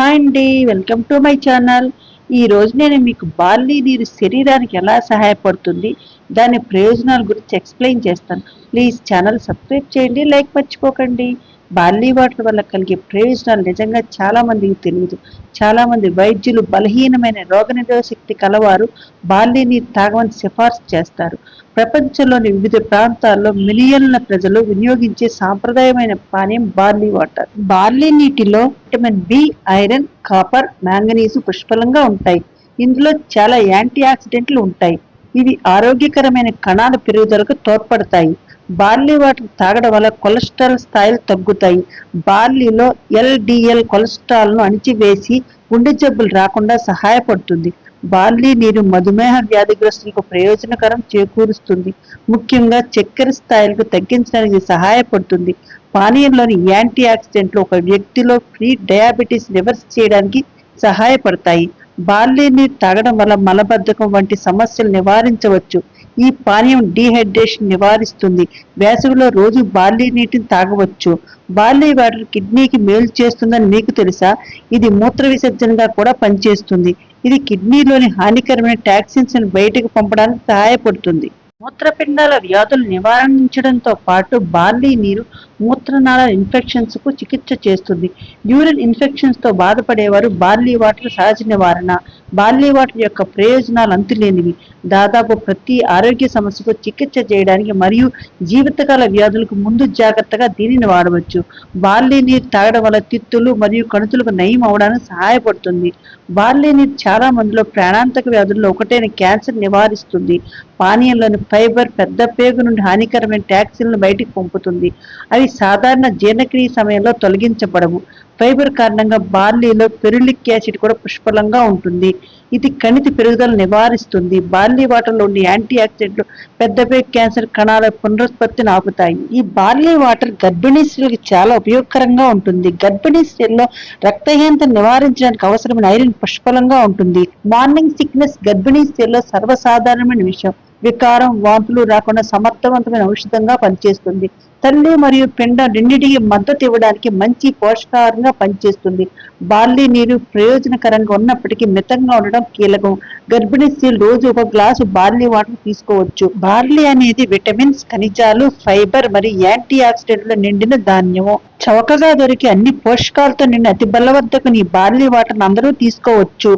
Hi అండి welcome to my channel. ఈ రోజు నేను మీకు బార్లీ నీరు శరీరానికి ఎలా సహాయపడుతుంది దాని ప్రయోజనాల గురించి ఎక్స్ప్లెయిన్ చేస్తాను. ప్లీజ్ ఛానల్ సబ్స్క్రైబ్ చేయండి లైక్ మర్చిపోకండి. బార్లీ వాటర్ వల్ల కలిగే ప్రయోజనాలు నిజంగా చాలా మందికి తెలియదు. చాలా మంది వైద్యులు బలహీనమైన రోగనిరోధక శక్తి కలవారు బార్లీ నీరు తాగమని సిఫార్సు చేస్తారు. ప్రపంచంలోని వివిధ ప్రాంతాల్లో మిలియన్ల ప్రజలు వినియోగించే సాంప్రదాయమైన పానీయం బార్లీ వాటర్. బార్లీ నీటిలో vitamin B iron copper manganese పుష్కలంగా ఉంటాయి. ఇందులో చాలా యాంటీ ఆక్సిడెంట్లు ఉంటాయి. ఇవి ఆరోగ్యకరమైన కణాల పెరుగుదలకు తోడ్పడతాయి. బార్లీ వాటర్ తాగడం వల్ల కొలెస్ట్రాల్ స్థాయిలు తగ్గుతాయి. బార్లీలో ఎల్డిఎల్ కొలెస్ట్రాల్ను అణిచివేసి గుండె జబ్బులు రాకుండా సహాయపడుతుంది. బార్లీ నీరు మధుమేహ వ్యాధిగ్రస్తులకు ప్రయోజనకరం చేకూరుస్తుంది. ముఖ్యంగా చక్కెర స్థాయిలకు తగ్గించడానికి సహాయపడుతుంది. పానీయంలోని యాంటీ ఆక్సిడెంట్లు ఒక వ్యక్తిలో ప్రీ డయాబెటీస్ రివర్స్ చేయడానికి సహాయపడతాయి. బార్లీ నీరు తాగడం వల్ల మలబద్ధకం వంటి సమస్యలు నివారించవచ్చు. ఈ పానీయం డీహైడ్రేషన్ నివారిస్తుంది. వేసవిలో రోజు బార్లీ నీటిని తాగవచ్చు. బార్లీ వాటర్ కిడ్నీకి మేలు చేస్తుందని మీకు తెలుసా? ఇది మూత్ర విసర్జనగా కూడా పనిచేస్తుంది. ఇది కిడ్నీలోని హానికరమైన టాక్సిన్స్ బయటకు పంపడానికి సహాయపడుతుంది. మూత్రపిండాల వ్యాధులు నివారించడంతో పాటు బార్లీ నీరు మూత్రనాళ ఇన్ఫెక్షన్స్కు చికిత్స చేస్తుంది. యూరిన్ ఇన్ఫెక్షన్స్తో బాధపడేవారు బార్లీ వాటర్ సహజ నివారణ. బార్లీ వాటర్ యొక్క ప్రయోజనాలు అంతులేనివి. దాదాపు ప్రతి ఆరోగ్య సమస్యకు చికిత్స చేయడానికి మరియు జీవితకాల వ్యాధులకు ముందు జాగ్రత్తగా దీనిని వాడవచ్చు. బార్లీ నీరు తాగడం వల్ల తిత్తులు మరియు కణుతులకు నయం అవడానికి సహాయపడుతుంది. బార్లీ నీరు చాలా మందిలో ప్రాణాంతక వ్యాధుల్లో ఒకటైన క్యాన్సర్ నివారిస్తుంది. పానీయంలోని ఫైబర్ పెద్ద పేగు నుండి హానికరమైన టాక్సిన్లను బయటికి పంపుతుంది. అవి సాధారణ జీర్ణక్రియ సమయంలో తొలగించబడవు. ఫైబర్ కారణంగా బార్లీలో పెరులిక్ యాసిడ్ కూడా పుష్కలంగా ఉంటుంది. ఇది కణితి పెరుగుదల నివారిస్తుంది. బార్లీ వాటర్లో ఉండే యాంటీ ఆక్సిడెంట్లు పెద్ద క్యాన్సర్ కణాల పునరుత్పత్తిని ఆపుతాయి. ఈ బార్లీ వాటర్ గర్భిణీ స్త్రీలకు చాలా ఉపయోగకరంగా ఉంటుంది. గర్భిణీ స్త్రీల్లో రక్తహీనత నివారించడానికి అవసరమైన ఐరన్ పుష్కలంగా ఉంటుంది. మార్నింగ్ సిక్నెస్ గర్భిణీ స్త్రీల్లో సర్వసాధారణమైన విషయం. వికారం వాంతులు రాకుండా సమర్థవంతమైన ఔషధంగా పనిచేస్తుంది. తల్లి మరియు పిండ రెండింటికి మద్దతు ఇవ్వడానికి మంచి పోషకాహారంగా పనిచేస్తుంది. బార్లీ నీరు ప్రయోజనకరంగా ఉన్నప్పటికీ మితంగా ఉండడం కీలకం. గర్భిణీ స్త్రీ రోజు ఒక గ్లాసు బార్లీ వాటర్ తీసుకోవచ్చు. బార్లీ అనేది విటమిన్స్ ఖనిజాలు ఫైబర్ మరియు యాంటీ ఆక్సిడెంట్ల నిండిన ధాన్యము. చవకగా దొరికి అన్ని పోషకాలతో నిండిన అతి బలవర్ధకని బార్లీ వాటర్ అందరూ తీసుకోవచ్చు.